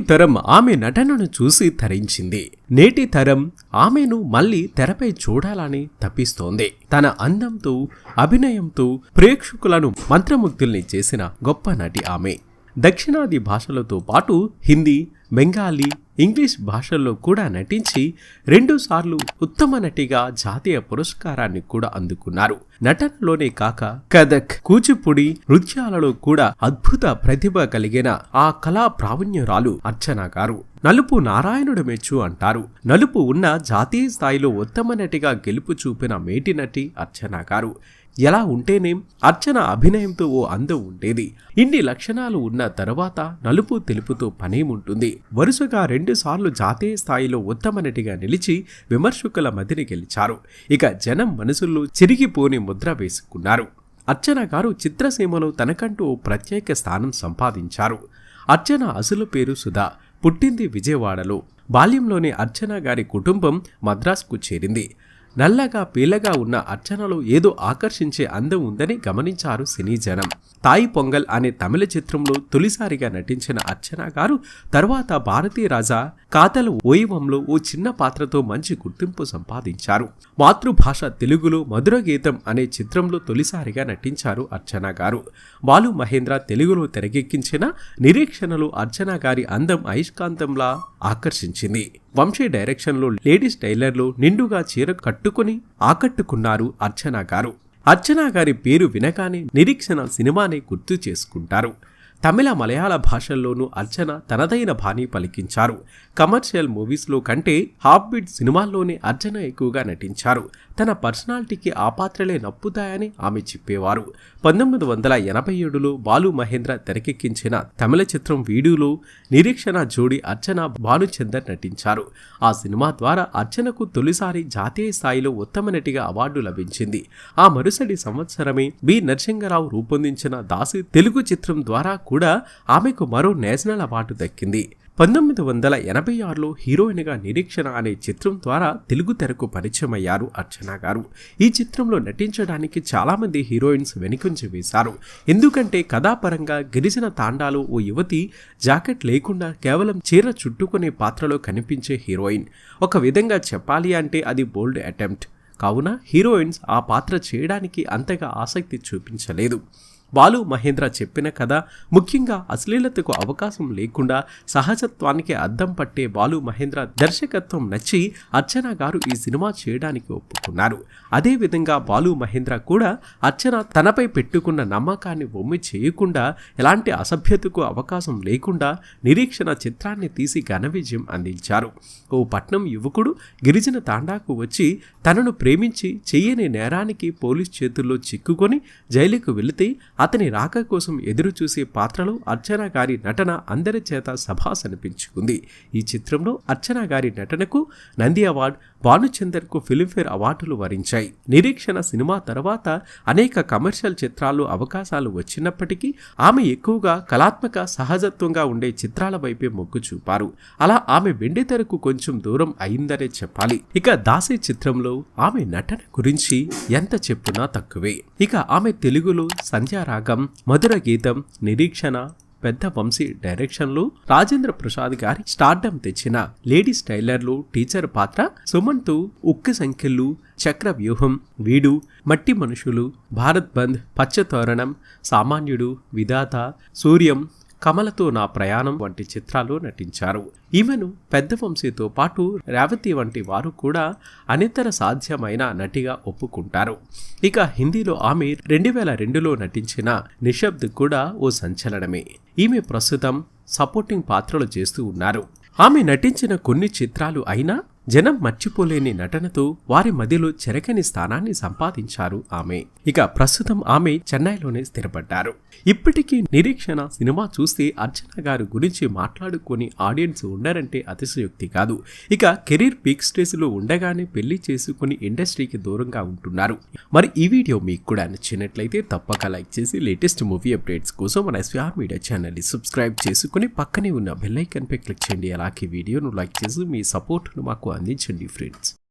తరం ఆమె నటనను చూసి తరించింది. నేటి తరం ఆమెను మళ్ళీ తెరపై చూడాలని తప్పిస్తోంది. తన అందంతో అభినయంతో ప్రేక్షకులను మంత్రముగ్ధుల్ని చేసిన గొప్ప నటి ఆమె. దక్షిణాది భాషలతో పాటు హిందీ బెంగాలీ ఇంగ్లీష్ భాషల్లో కూడా నటించి రెండుసార్లు ఉత్తమ నటిగా జాతీయ పురస్కారాన్ని కూడా అందుకున్నారు. నటనలోనే కాక కథక్ కూచిపూడి నృత్యాలలో కూడా అద్భుత ప్రతిభ కలిగిన ఆ కళా ప్రావీణ్యురాలు అర్చన గారు. నలుపు నారాయణుడు మెచ్చు అంటారు. నలుపు ఉన్న జాతీయ స్థాయిలో ఉత్తమ నటిగా గెలుపు చూపిన మేటి నటి అర్చన గారు. ఎలా ఉంటేనేం అర్చన అభినయంతో ఓ అందం ఉండేది. ఇన్ని లక్షణాలు ఉన్న తర్వాత నలుపు తెలుపుతో పనేముంటుంది. వరుసగా రెండుసార్లు జాతీయ స్థాయిలో ఉత్తమ నటిగా నిలిచి విమర్శకుల మదిని గెలిచారు. ఇక జనం మనసుల్లో చిరిగిపోని ముద్ర వేసుకున్నారు. అర్చన గారు చిత్రసీమలో తనకంటూ ఓ ప్రత్యేక స్థానం సంపాదించారు. అర్చన అసలు పేరు సుధా పుట్టింది విజయవాడలో. బాల్యంలోనే అర్చన గారి కుటుంబం మద్రాసుకు చేరింది. నల్లగా పీలగా ఉన్న అర్చనలో ఏదో ఆకర్షించే అందం ఉందని గమనించారు సినీ జనం తాయి పొంగల్ అనే తమిళ చిత్రంలో తొలిసారిగా నటించిన అర్చన గారు తర్వాత భారతీయ రాజా కాతల ఓయివంలో ఓ చిన్న పాత్రతో మంచి గుర్తింపు సంపాదించారు. మాతృభాష తెలుగులో మధుర గీతం అనే చిత్రంలో తొలిసారిగా నటించారు అర్చన గారు. బాలు మహేంద్ర తెలుగులో తెరకెక్కించిన నిరీక్షణలో అర్చన గారి అందం అయస్కాంతంలా ఆకర్షించింది. వంశీ డైరెక్షన్లో లేడీస్ టైలర్లు నిండుగా చీర కట్టుకుని ఆకట్టుకున్నారు అర్చన గారు. అర్చన గారి పేరు వినగానే నిరీక్షణ సినిమానే గుర్తు చేసుకుంటారు. తమిళ మలయాళ భాషల్లోనూ అర్చన తనదైన బాణి పలికించారు. కమర్షియల్ మూవీస్లో కంటే హాఫ్ బీట్ సినిమాల్లోనే అర్చన ఎక్కువగా నటించారు. తన పర్సనాలిటీకి ఆ పాత్రలే నప్పుతాయని ఆమె చెప్పేవారు. పంతొమ్మిది వందల ఎనభై ఏడులో బాలు మహేంద్ర తెరకెక్కించిన తమిళ చిత్రం వీడియోలో నిరీక్షణ జోడి అర్చన భానుచందర్ నటించారు. ఆ సినిమా ద్వారా అర్చనకు తొలిసారి జాతీయ స్థాయిలో ఉత్తమ నటిగా అవార్డు లభించింది. ఆ మరుసటి సంవత్సరమే బి. నరసింగరావు రూపొందించిన దాసి తెలుగు చిత్రం ద్వారా కూడా ఆమెకు మరో నేషనల్ అవార్డు దక్కింది. పంతొమ్మిది వందల ఎనభై ఆరులో హీరోయిన్గా నిరీక్షణ అనే చిత్రం ద్వారా తెలుగు తెరకు పరిచయం అయ్యారు అర్చన గారు. ఈ చిత్రంలో నటించడానికి చాలామంది హీరోయిన్స్ వెనుకంచి వేశారు. ఎందుకంటే కథాపరంగా గిరిజన తాండాలో ఓ యువతి జాకెట్ లేకుండా కేవలం చీర చుట్టుకునే పాత్రలో కనిపించే హీరోయిన్. ఒక విధంగా చెప్పాలి అంటే అది బోల్డ్ అటెంప్ట్. కావున హీరోయిన్స్ ఆ పాత్ర చేయడానికి అంతగా ఆసక్తి చూపించలేదు. బాలు మహేంద్ర చెప్పిన కథ ముఖ్యంగా అశ్లీలతకు అవకాశం లేకుండా సహజత్వానికి అద్దం పట్టే బాలు మహేంద్ర దర్శకత్వం నచ్చి అర్చన గారు ఈ సినిమా చేయడానికి ఒప్పుకున్నారు. అదేవిధంగా బాలు మహేంద్ర కూడా అర్చన తనపై పెట్టుకున్న నమ్మకాన్ని బొమ్మి చేయకుండా ఎలాంటి అసభ్యతకు అవకాశం లేకుండా నిరీక్షణ చిత్రాన్ని తీసి ఘన విజయం అందించారు. ఓ పట్నం యువకుడు గిరిజన తాండాకు వచ్చి తనను ప్రేమించి చెయ్యని నేరానికి పోలీస్ చేతుల్లో చిక్కుకొని జైలుకు వెళితే అతని రాక కోసం ఎదురు చూసే పాత్రలో అర్చన గారి నటన అందరి చేత సభాస్ అనిపించుకుంది ఈ చిత్రంలో అర్చన గారి నటనకు నంది అవార్డు భానుచందర్కు ఫిలింఫేర్ అవార్డులు వరించాయి. నిరీక్షణ సినిమా తర్వాత అనేక కమర్షియల్ చిత్రాలు అవకాశాలు వచ్చినప్పటికీ ఆమె ఎక్కువగా కళాత్మక సహజత్వంగా ఉండే చిత్రాల వైపే మొగ్గు చూపారు. అలా ఆమె వెండితెరకు కొంచెం దూరం అయిందనే చెప్పాలి. ఇక దాసి చిత్రంలో ఆమె నటన గురించి ఎంత చెప్పునా తక్కువే. ఇక ఆమె తెలుగులో సంధ్యా రాగం మధుర గీతం నిరీక్షణ పెద్ద వంశీ డైరెక్షన్లు రాజేంద్ర ప్రసాద్ గారి స్టార్డమ్ తెచ్చిన లేడీస్ టైలర్లు టీచర్ పాత్ర సుమంతు ఉక్కు సంఖ్యలు చక్ర వ్యూహం వీడు మట్టి మనుషులు భారత్ బంద్ పచ్చతోరణం సామాన్యుడు విధాత సూర్యం కమలతో నా ప్రయాణం వంటి చిత్రాలు నటించారు. ఈమెను పెద్ద వంశీతో పాటు రేవతి వంటి వారు కూడా అనితర సాధ్యమైన నటిగా ఒప్పుకుంటారు. ఇక హిందీలో ఆమె రెండు వేల రెండులో నటించిన నిశ్శబ్ద్ కూడా ఓ సంచలనమే. ఈమె ప్రస్తుతం సపోర్టింగ్ పాత్రలు చేస్తూ ఉన్నారు. ఆమె నటించిన కొన్ని చిత్రాలు అయినా జనం మర్చిపోలేని నటనతో వారి మదిలో చెరకని స్థానాన్ని సంపాదించారు ఆమె. ఇక ప్రస్తుతం ఆమె చెన్నైలోనే స్థిరపడ్డారు. ఇప్పటికీ నిరీక్షణ సినిమా చూస్తే అర్చన గారు గురించి మాట్లాడుకొని ఆడియన్స్ ఉండరంటే అతిశయోక్తి కాదు. ఇక కెరీర్ పీక్ స్టేజ్లో ఉండగానే పెళ్ళి చేసుకుని ఇండస్ట్రీకి దూరంగా ఉంటున్నారు. మరి ఈ వీడియో మీకు కూడా నచ్చినట్లయితే తప్పక లైక్ చేసి లేటెస్ట్ మూవీ అప్డేట్స్ కోసం మన ఎస్విఆర్ మీడియా ఛానల్ని సబ్స్క్రైబ్ చేసుకుని పక్కనే ఉన్న బెల్లైకన్పై క్లిక్ చేయండి. అలాగే వీడియోను లైక్ చేసి మీ సపోర్ట్ను మాకు అందించండి ఫ్రెండ్స్